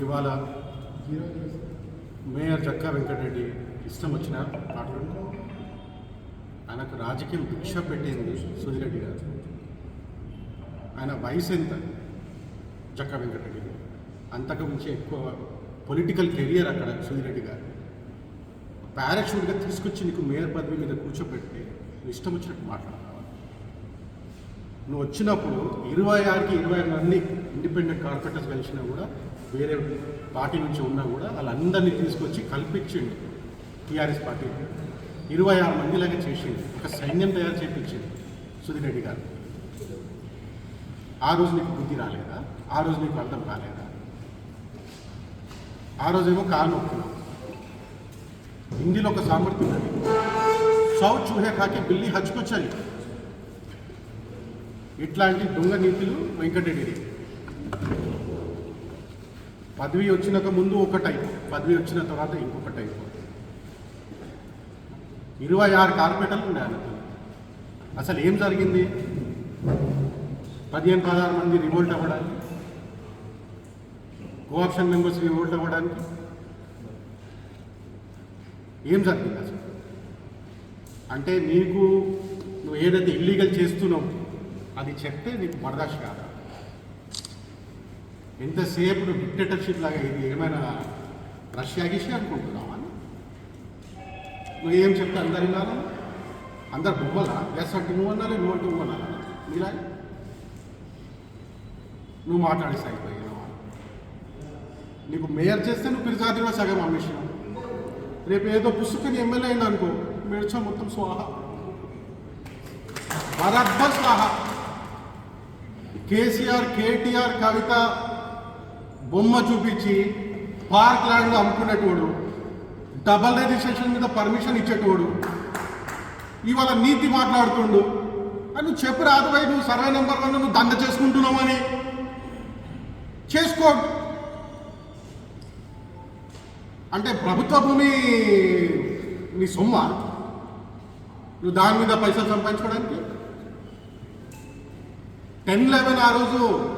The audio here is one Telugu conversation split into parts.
ఇవాళ మేయర్ జక్కా వెంకటరెడ్డి ఇష్టం వచ్చిన మాట్లాడుకో ఆయనకు రాజకీయం భిక్ష పెట్టింది సుధిరెడ్డి గారు. ఆయన వయసు ఎంత? జక్కా వెంకటరెడ్డి అంతకు మించి ఎక్కువ పొలిటికల్ కెరియర్ అక్కడ సుధిరెడ్డి గారు. పారాషూట్గా తీసుకొచ్చి నీకు మేయర్ పదవి మీద కూర్చోబెట్టి నువ్వు ఇష్టం వచ్చినట్టు మాట్లాడతావా? నువ్వు వచ్చినప్పుడు ఇరవై ఆరుకి ఇరవై ఆరు మంది ఇండిపెండెంట్ కార్పొరేటర్స్ కలిసినా కూడా వేరే పార్టీ నుంచి ఉన్నా కూడా వాళ్ళందరినీ తీసుకొచ్చి కల్పించిండు టీఆర్ఎస్ పార్టీ. ఇరవై ఆరు మందిలాగా చేసింది ఒక సైన్యం తయారు చేయించింది రెడ్డి గారు. ఆ రోజు నీకు బుద్ధి రాలేదా? ఆ రోజు నీకు అర్థం కాలేదా? ఆ రోజేమో కాలు నొప్పున్నావు హిందీలో ఒక సామర్థ్యం ఉన్నది సౌ చూహే కాకి బిల్లి హచ్కొచ్చాలి. ఇట్లాంటి దొంగ నీతులు వెంకటరెడ్డి పదవి వచ్చినాక ముందు ఒక టైప్ పదవి వచ్చిన తర్వాత ఇంకొక టైప్. ఇరవై ఆరు కార్పొరేటర్లు ఉన్నాయి అసలు ఏం జరిగింది? పదిహేను పదహారు మంది రివోల్ట్ అవ్వడానికి కోఆప్షన్ మెంబర్స్ రివోల్ట్ అవ్వడానికి ఏం జరిగింది అసలు? అంటే నీకు నువ్వు ఏదైతే ఇల్లీగల్ చేస్తున్నావు అది చెప్తే నీకు బర్దాష్ కాదు. ఎంతసేపు డిక్టేటర్షిప్ లాగా ఇది ఏమైనా రష్యా గిష్యా అనుకుంటున్నావా? నువ్వు ఏం చెప్తే అందరు వినాలా? అందరు బొమ్మలా ఎస్ అంటే నువ్వు అనాలి నువ్వు అంటే నువ్వు అనాలా నీలా నువ్వు మాట్లాడేసి అయిపోయినావా నీకు మేయర్ చేస్తే నువ్వు పిరిజాతిలో సగం అమ్మేసినావు. రేపు ఏదో పుస్తకం ఎమ్మెల్యే అయింది అనుకో మేడ్చా మొత్తం స్వాహ. బరబ్బర్ స్వాహ. కేసీఆర్ కేటీఆర్ కవిత బొమ్మ చూపించి పార్క్ ల్యాండ్లో అమ్ముకునేటోడు డబల్ రిజిస్ట్రేషన్ మీద పర్మిషన్ ఇచ్చేటోడు ఇవాళ నీతి మాట్లాడుతుండు. అని నువ్వు చెప్పు రాదు నువ్వు సర్వే నెంబర్ వన్ నువ్వు దండ చేసుకుంటున్నావు అని. చేసుకో. అంటే ప్రభుత్వ భూమి నీ సొమ్మ? నువ్వు దాని మీద పైసలు సంపాదించుకోవడానికి? టెన్ లెవెన్ ఆ రోజు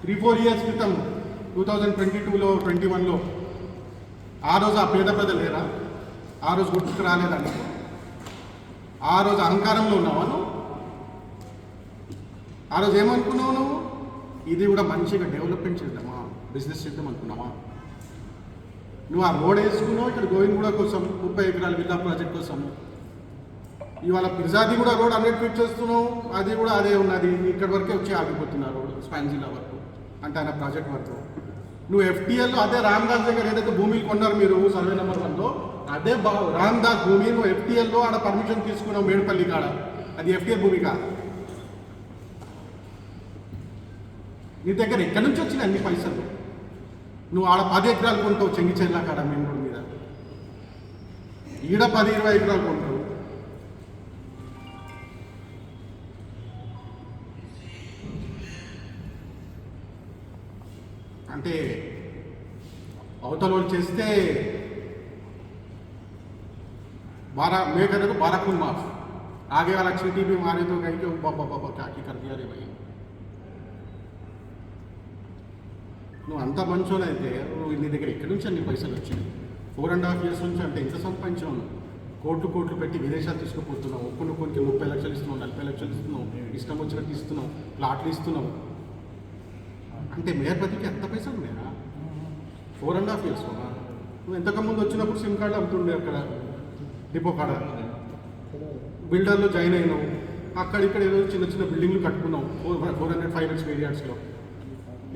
త్రీ ఫోర్ ఇయర్స్ క్రితం టూ థౌజండ్ ట్వంటీ టూలో ట్వంటీ వన్లో ఆ రోజు ఆ పేద ప్రజలు లేరా? ఆ రోజు గుర్తుకు రాలేదండి. ఆ రోజు అహంకారంలో ఉన్నావా నువ్వు? ఆ రోజు ఏమనుకున్నావు నువ్వు? ఇది కూడా మంచిగా డెవలప్మెంట్ చేద్దామా? బిజినెస్ చేద్దాం అనుకున్నావా? నువ్వు ఆ రోడ్ వేసుకున్నావు ఇక్కడ గోవిందగూడ కోసం ముప్పై ఎకరాల విల్లా ప్రాజెక్ట్ కోసం. ఇవాళ పిర్జాది కూడా రోడ్ హండ్రెడ్ ఫీట్ చేస్తున్నావు అది కూడా అదే ఉన్నది. ఇక్కడ వరకే వచ్చి ఆగిపోతున్నారు రోడ్ స్పాన్జిల్లా వరకు అంటే ఆయన ప్రాజెక్ట్ వరకు? నువ్వు ఎఫ్టీఎల్లో అదే రామ్దాస్ దగ్గర ఏదైతే భూమిలు కొన్నారు మీరు సర్వే నెంబర్ వన్లో అదే బా రామ్దాస్ భూమి నువ్వు ఎఫ్టీఎల్లో ఆడ పర్మిషన్ తీసుకున్నావు మేడపల్లి కాడ. అది ఎఫ్టీఎల్ భూమి కాదు. నీ దగ్గర ఎక్కడి నుంచి వచ్చినాయి అన్ని పైసలు? నువ్వు ఆడ పది ఎకరాలు కొంటావు చెంగిచెర్ల కాడ మేము మీద. ఈడ పది ఇరవై ఎకరాలు కొంటావు. అంటే అవతల వాళ్ళు చేస్తే बारह मैं कर को बारह खून माफ आगे वाला चीटी भी मारे तो कहीं के बाबा बाबा क्या की कर दिया रे भाई నువ్వు అంత మంచోనైతే నువ్వు నీ దగ్గర ఎక్కడి నుంచి అన్ని పైసలు వచ్చినాయి ఫోర్ అండ్ హాఫ్ ఇయర్స్ నుంచి అంటే ఎంత సంపాదించావు నువ్వు? కోట్లు కోట్లు పెట్టి విదేశాలు తీసుకుపోతున్నావు ఒక్కొక్క కొనికి ముప్పై లక్షలు ఇస్తున్నావు నలభై లక్షలు ఇస్తున్నావు ఇష్టం వచ్చినట్టు ఇస్తున్నావు ప్లాట్లు ఇస్తున్నావు అంటే మేయర్పతికి ఎంత పైసలు ఉన్నాయా? ఫోర్ అండ్ హాఫ్ ఇయర్స్ నువ్వు ఎంతకు ముందు వచ్చినప్పుడు సిమ్ కార్డు అమ్ముతుండే అక్కడ డిపో కాడ. బిల్డర్లో జాయిన్ అయినావు. అక్కడ ఇక్కడ ఏదో చిన్న చిన్న బిల్డింగ్లు కట్టుకున్నావు. Four four hundred five hundred square యార్డ్స్లో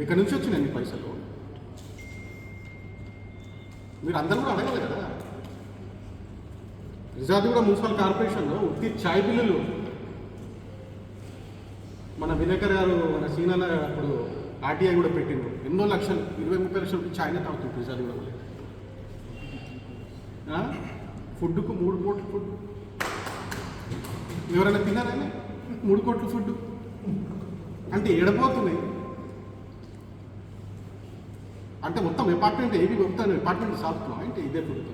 ఇక్కడ నుంచి వచ్చినాయి అన్ని పైసలు? మీరు అందరూ కూడా అడగలే కదా. నిజాది కూడా మున్సిపల్ కార్పొరేషన్లో ఉత్తి ఛాయ్ బిల్లులు. మన విలేకర్ గారు మన సీనాల అప్పుడు ఆర్టీఐ కూడా పెట్టిండ్రు. ఎన్నో లక్షలు ఇరవై ముప్పై లక్షలు పెట్టి ఆయన తాగుతుంది ప్రజలు కూడా ఫుడ్కు మూడు కోట్ల ఫుడ్. ఎవరైనా తిన్నారా మూడు కోట్ల ఫుడ్ అంటే ఏడపోతున్నాయి అంటే మొత్తం అపార్ట్మెంట్ ఏవి మొత్తం అపార్ట్మెంట్ సాగుతున్నాం అంటే ఇదే ఫుడ్?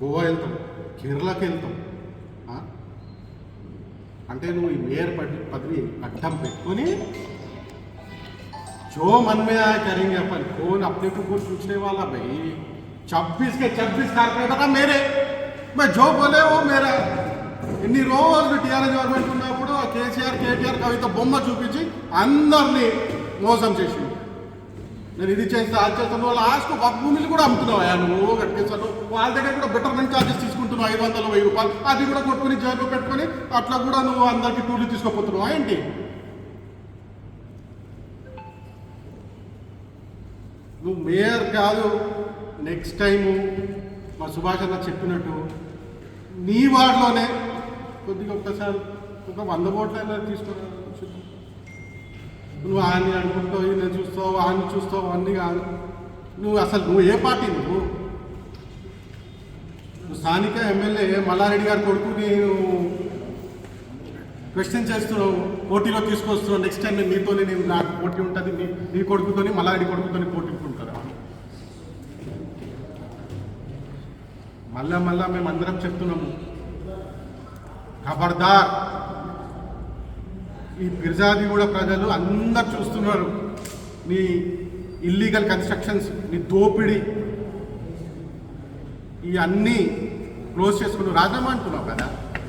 గోవా వెళ్తాం కేరళకి వెళ్తాం. అంటే నువ్వు ఈ మేయర్ పదవి పదవి అడ్డం పెట్టుకొని जो मन में आया करेंगे अपन कौन अपने को कुछ पूछने वाला भाई छब्बीस के छब्बीस कारपोरेटर मेरे मैं जो बोले वो मेरा ఇన్ని రోజులు టీఆర్ఎస్ గవర్నమెంట్ ఉన్నప్పుడు ఆ కేసీఆర్ కేటీఆర్ కవిత బొమ్మ చూపించి అందరినీ మోసం చేసిండు నేను ఇది చేస్తా అది చేస్తాను. వాళ్ళు లాస్ట్ ఒక భూమిని కూడా అమ్ముతున్నావా నువ్వు కట్టేస్తాను. వాళ్ళ దగ్గర కూడా బెటర్మెంట్ ఛార్జెస్ తీసుకుంటున్నావు. ఐదు వందలు వెయ్యి రూపాయలు. అది కూడా కొట్టుకుని జేబులో పెట్టుకొని అట్లా కూడా నువ్వు అందరికీ టూర్లు తీసుకోపోతున్నావా. ఏంటి? నువ్వు మేయర్ కాదు. నెక్స్ట్ టైము మా సుభాష్ అన్న చెప్పినట్టు నీ వార్డులోనే కొద్దిగా ఒక్కసారి ఒక వంద కోట్లైనా తీసుకున్నాను నువ్వు ఆయన్ని అనుకుంటావు నేను చూస్తావు ఆయన్ని చూస్తావు అన్నీ కాదు. నువ్వు అసలు నువ్వు ఏ పార్టీ నువ్వు? నువ్వు స్థానిక ఎమ్మెల్యే మల్లారెడ్డి గారి కొడుకు నేను క్వశ్చన్ చేస్తున్నావు పోటీలో తీసుకొస్తున్నావు నెక్స్ట్ టైం నేను నీతోనే నేను నాకు పోటీ ఉంటుంది నీ నీ కొడుకుతోని మల్లారెడ్డి కొడుకుతోని పోటీ ఉంటారు మళ్ళా మళ్ళా మేము అందరం చెప్తున్నాము ఖబర్దార్ ఈ గిరిజాది కూడా ప్రజలు అందరు చూస్తున్నారు. నీ ఇల్లీగల్ కన్స్ట్రక్షన్స్ నీ దోపిడీ. ఈ అన్నీ క్లోజ్ చేసుకుని రాజామా అంటున్నావు కదా?